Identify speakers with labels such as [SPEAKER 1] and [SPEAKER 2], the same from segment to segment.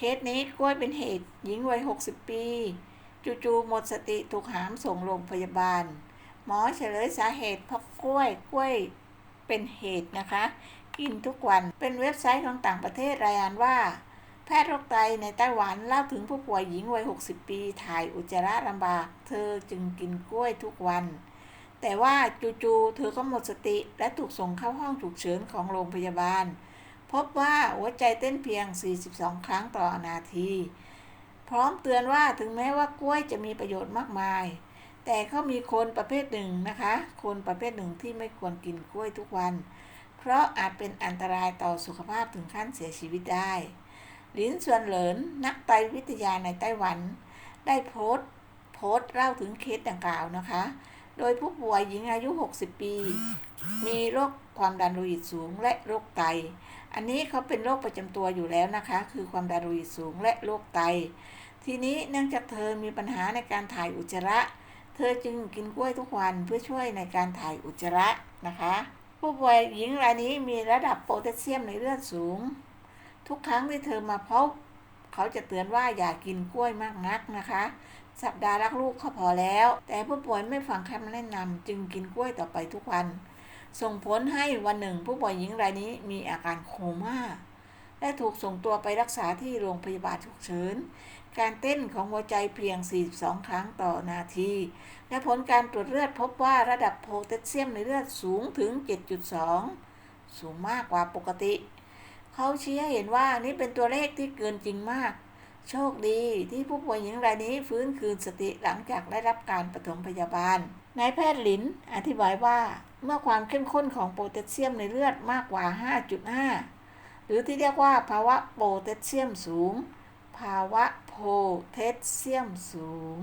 [SPEAKER 1] เคสนี้กล้วยเป็นเหตุหญิงวัย 60 ปี จู่ๆหมดสติถูกหามส่งโรงพยาบาล หมอเฉลยสาเหตุเพราะกล้วยกล้วยเป็นเหตุนะคะ กินทุกวันเป็นเว็บไซต์ของต่างประเทศรายงานว่า แพทย์โรคไตในไต้หวันเล่าถึงผู้ป่วยหญิงวัย 60 ปี ถ่ายอุจจาระลำบาก เธอจึงกินกล้วยทุกวัน แต่ว่าจู่ๆเธอก็หมดสติและถูกส่งเข้าห้องฉุกเฉินของโรงพยาบาล พบว่าหัวใจเต้นเพียง 42 ครั้งต่อนาที พร้อมเตือนว่าถึงแม้ว่ากล้วยจะมีประโยชน์มากมาย แต่เขามีคนประเภทหนึ่งนะคะ คนประเภทหนึ่งที่ไม่ควรกินกล้วยทุกวัน เพราะอาจเป็นอันตรายต่อสุขภาพถึงขั้นเสียชีวิตได้ลินส่วนเหลินนักไตวิทยาในไต้หวัน ได้โพสต์โพสต์เล่าถึงเคสดังกล่าวนะคะ โดยผู้ป่วยหญิงอายุ 60 ปี มีโรคความดันโลหิตสูงและโรคไต อันนี้เขาเป็นโรคประจำตัวอยู่แล้วนะคะ คือความดันโลหิตสูงและโรคไต ทีนี้เนื่องจากเธอมีปัญหาในการถ่ายอุจจาระ เธอจึงกินกล้วยทุกวันเพื่อช่วยในการถ่ายอุจจาระนะคะ ผู้ป่วยหญิงรายนี้มีระดับโพแทสเซียมในเลือดสูง ทุกครั้งที่เธอมาพบ เขาจะเตือนว่าอย่ากินกล้วยมากนักนะคะ สัปดาห์รักลูกเขาพอแล้ว แต่ผู้ป่วยไม่ฟังคำแนะนำจึงกินกล้วยต่อไปทุกวัน ส่งผลให้วันหนึ่งผู้ป่วยหญิงรายนี้มีอาการโคม่าและถูกส่งตัวไปรักษาที่โรงพยาบาลฉุกเฉิน การเต้นของหัวใจเพียง 42 ครั้งต่อนาที และผลการตรวจเลือดพบว่าระดับโพแทสเซียมในเลือดสูงถึง 7.2 สูงมากกว่าปกติ เขาชี้ให้เห็นว่านี่เป็นตัวเลขที่เกินจริงมาก โชคดีที่ผู้ป่วยหญิงรายนี้ฟื้นคืนสติหลังจากได้รับการปฐมพยาบาลนายแพทย์หลินอธิบายว่าเมื่อความเข้มข้นของโพแทสเซียมในเลือดมากกว่า 5.5 หรือที่เรียกว่าภาวะโพแทสเซียมสูง ภาวะโพแทสเซียมสูง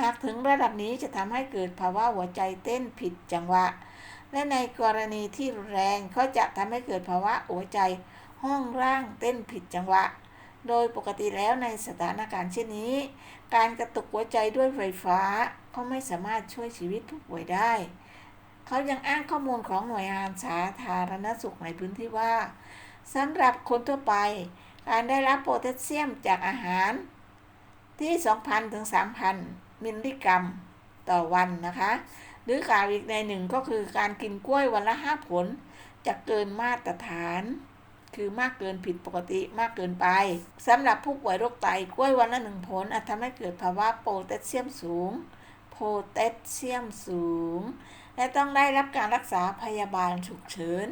[SPEAKER 1] หากถึงระดับนี้จะทำให้เกิดภาวะหัวใจเต้นผิดจังหวะ และในกรณีที่รุนแรงเขาจะทำให้เกิดภาวะหัวใจ ห้องร่างเต้นผิดจังหวะ โดยปกติแล้วในสถานการณ์เช่นนี้ การกระตุกหัวใจด้วยไฟฟ้าก็ไม่สามารถช่วยชีวิตผู้ป่วยได้ เขายังอ้างข้อมูลของหน่วยงานสาธารณสุขในพื้นที่ว่าสำหรับคนทั่วไป การได้รับโพแทสเซียมจากอาหารที่ 2,000 ถึง 3,000 มิลลิกรัมต่อวันนะคะ หรือกล่าวอีกในหนึ่งก็คือการกินกล้วยวันละ 5 ผล จะเกินมาตรฐาน คือมากเกินผิดปกติมากเกินไปสำหรับผู้ป่วยโรคไตกล้วยวันละหนึ่งผลอาจทำให้เกิดภาวะโพแทสเซียมสูง โพแทสเซียมสูง และต้องได้รับการรักษาพยาบาลฉุกเฉิน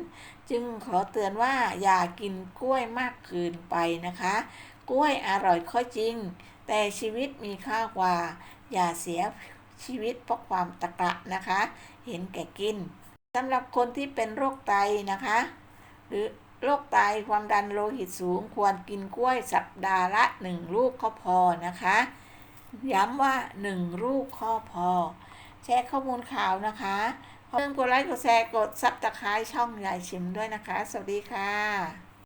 [SPEAKER 1] จึงขอเตือนว่าอย่ากินกล้วยมากเกินไปนะคะ กล้วยอร่อยข้อจริง แต่ชีวิตมีค่ากว่า อย่าเสียชีวิตเพราะความตะกะนะคะ เห็นแก่กินสำหรับคนที่เป็นโรคไตนะคะ หรือ โรคไตความดันโลหิตสูงควรกินกล้วยสัปดาห์ละหนึ่งลูกก็พอนะคะ ย้ำว่าหนึ่งลูกข้อพอ แชร์ข้อมูลข่าวนะคะเพิ่มกดไลค์กดแชร์กดซับตะไคร้ช่องยายชิมด้วยนะคะ สวัสดีค่ะ